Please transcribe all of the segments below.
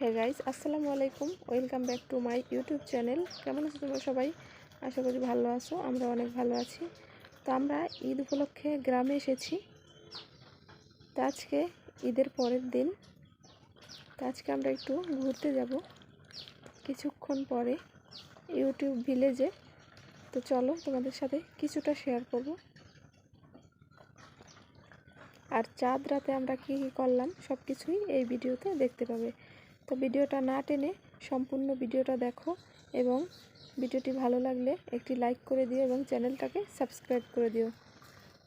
হে guys আসসালামু আলাইকুম। Welcome back to my YouTube channel কেমন আছো তোমরা সবাই? আশা করি ভালো আছো, আমরা অনেক ভালো আছি। তো আমরা ঈদ উপলক্ষে গ্রামে এসেছি। তো আজকে ঈদের পরের দিন। তো আজকে আমরা একটু ঘুরতে যাব। কিছুক্ষণ পরে ইউটিউব ভিলেজে তো চলো তোমাদের সাথে কিছুটা শেয়ার করব। আর চাঁদ রাতে আমরা কী কী করলাম সব কিছুই এই ভিডিওতে দেখতে পাবে। তো ভিডিওটা না টেনে সম্পূর্ণ ভিডিওটা দেখো এবং ভিডিওটি ভালো লাগলে একটি লাইক করে দিও এবং চ্যানেলটাকে সাবস্ক্রাইব করে দিও।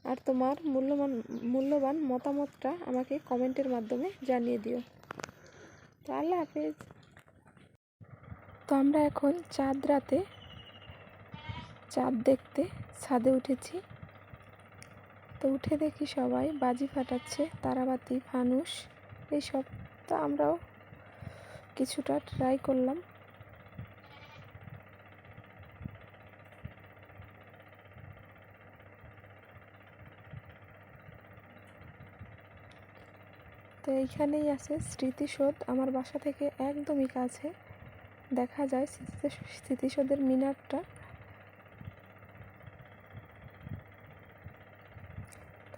আর তোমার মূল্যবান মূল্যবান মতামতটা আমাকে কমেন্টের মাধ্যমে জানিয়ে দিও। তো আল্লাহ হাফেজ। তো আমরা এখন চাঁদ রাতে, চাঁদ দেখতে ছাদে উঠেছি। তো উঠে দেখি সবাই বাজি ফাটাচ্ছে, তারাবাতি, ফানুস, এইসব। তো আমরাও কিছুটা ট্রাই করলাম। তো এইখানেই আছে স্মৃতিসৌধ। আমার বাসা থেকে একদমই কাছে। দেখা যায় স্মৃতিসৌধের মিনারটা।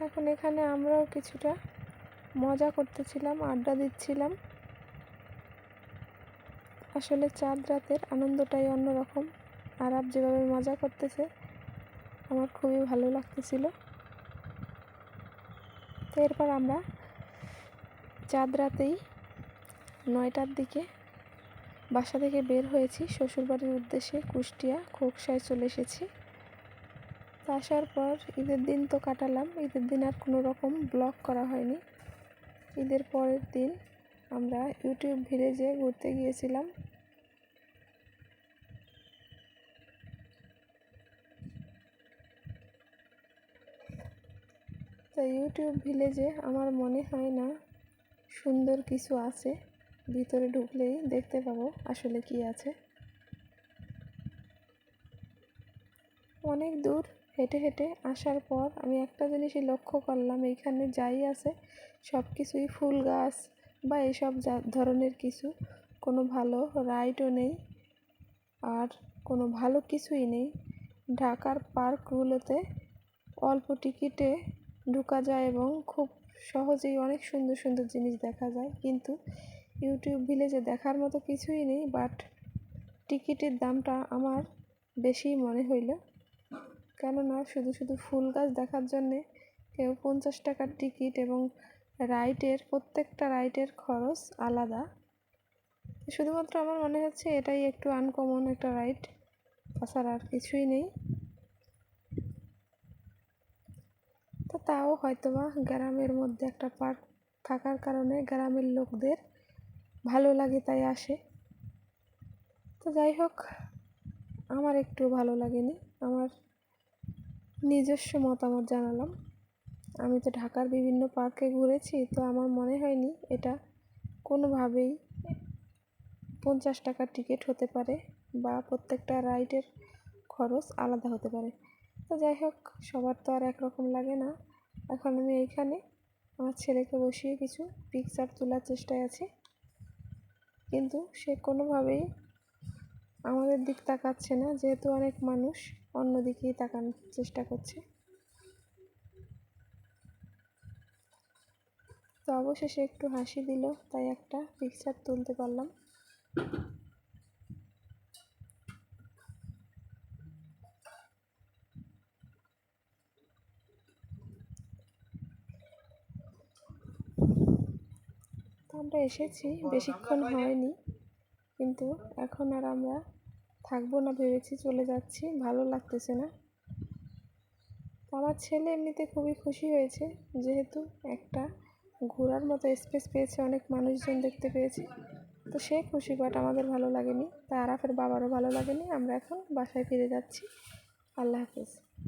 এখন এখানে আমরাও কিছুটা মজা করতেছিলাম, আড্ডা দিচ্ছিলাম। আসলে চাঁদ রাতের আনন্দটাই অন্যরকম। আরব যেভাবে মজা করতেছে, আমার খুবই ভালো লাগতেছিল। তো এরপর আমরা চাঁদ রাতেই নয়টার দিকে বাসা থেকে বের হয়েছি। শ্বশুরবাড়ির উদ্দেশ্যে কুষ্টিয়া খোকসায় চলে এসেছি। আসার পর ঈদের দিন তো কাটালাম। ঈদের দিন আর কোনো রকম ব্লগ করা হয়নি। ঈদের পরের দিন আমরা ইউটিউব ভিলেজে ঘুরতে গিয়েছিলাম। তো ইউটিউব ভিলেজে আমার মনে হয় না সুন্দর কিছু আছে। ভিতরে ঢুকলেই দেখতে পাবো আসলে কি আছে। অনেক দূর হেঁটে হেঁটে আসার পর আমি একটা জিনিসই লক্ষ্য করলাম এইখানে যাই আছে সব কিছুই ফুল গাছ বা এসব ধরনের কিছু, কোনো ভালো রাইডও নেই, আর কোনো ভালো কিছুই নেই। ঢাকার পার্কগুলোতে অল্প টিকিটে ঢোকা যায় এবং খুব সহজেই অনেক সুন্দর সুন্দর জিনিস দেখা যায়। কিন্তু ইউটিউব ভিলেজে দেখার মতো কিছুই নেই বাট টিকিটের দামটা আমার বেশি মনে হইল। কেননা শুধু শুধু ফুল গাছ দেখার জন্যে কেউ পঞ্চাশ টাকার টিকিট এবং রাইডের প্রত্যেকটা রাইডের খরচ আলাদা। শুধুমাত্র আমার মনে হচ্ছে এটাই একটু আনকমন একটা রাইড তাছাড়া আর কিছুই নেই। তো তাও হয়তোবা গ্রামের মধ্যে একটা পার্ক থাকার কারণে গ্রামের লোকদের ভালো লাগে তাই আসে। তো যাই হোক, আমার একটু ভালো লাগেনি, আমার নিজস্ব মতামত জানালাম। আমি তো ঢাকার বিভিন্ন পার্কে ঘুরেছি, তো আমার মনে হয়নি এটা কোনোভাবেই পঞ্চাশ টাকার টিকিট হতে পারে বা প্রত্যেকটা রাইডের খরচ আলাদা হতে পারে। তো যাই হোক, সবার তো আর একরকম লাগে না। এখন আমি এইখানে আমার ছেলেকে বসিয়ে কিছু পিকচার তোলার চেষ্টায় আছি। কিন্তু সে কোনোভাবেই আমাদের দিক তাকাচ্ছে না, যেহেতু অনেক মানুষ অন্য দিকেই তাকানোর চেষ্টা করছে। তো অবশেষে একটু হাসি দিল, তাই একটা পিকচার তুলতে পারলাম। আমরা এসেছি, বেশিক্ষণ হয়নি, কিন্তু এখন আর আমরা থাকব না ভেবেছি, চলে যাচ্ছি, ভালো লাগতেছে না। আমার ছেলে এমনিতে খুবই খুশি হয়েছে, যেহেতু একটা ঘোরার মতো স্পেস পেয়েছে, অনেক মানুষজন দেখতে পেয়েছি। তো সে খুশি বাট আমাদের ভালো লাগেনি। তা আরাফের বাবারও ভালো লাগেনি। আমরা এখন বাসায় ফিরে যাচ্ছি। আল্লাহ হাফিজ।